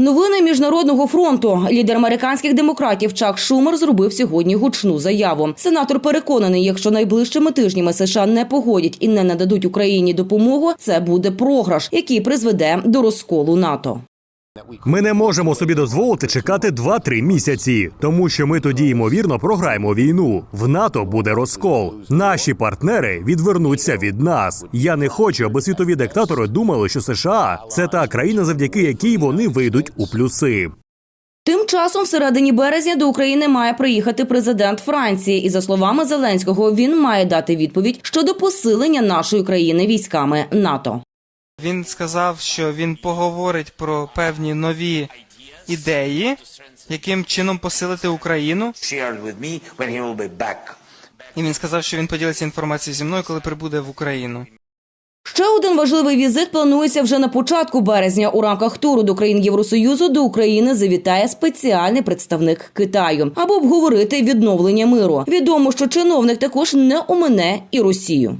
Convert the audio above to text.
Новини міжнародного фронту. Лідер американських демократів Чак Шумер зробив сьогодні гучну заяву. Сенатор переконаний, якщо найближчими тижнями США не погодять і не нададуть Україні допомогу, це буде програш, який призведе до розколу НАТО. Ми не можемо собі дозволити чекати 2-3 місяці, тому що ми тоді ймовірно програємо війну. В НАТО буде розкол. Наші партнери відвернуться від нас. Я не хочу, аби світові диктатори думали, що США це та країна, завдяки якій вони вийдуть у плюси. Тим часом, в середині березня до України має приїхати президент Франції, і за словами Зеленського, він має дати відповідь щодо посилення нашої країни військами НАТО. Він сказав, що він поговорить про певні нові ідеї, яким чином посилити Україну. І він сказав, що він поділиться інформацією зі мною, коли прибуде в Україну. Ще один важливий візит планується вже на початку березня. У рамках туру до країн Євросоюзу до України завітає спеціальний представник Китаю, аби обговорити відновлення миру. Відомо, що чиновник також не омине і Росію.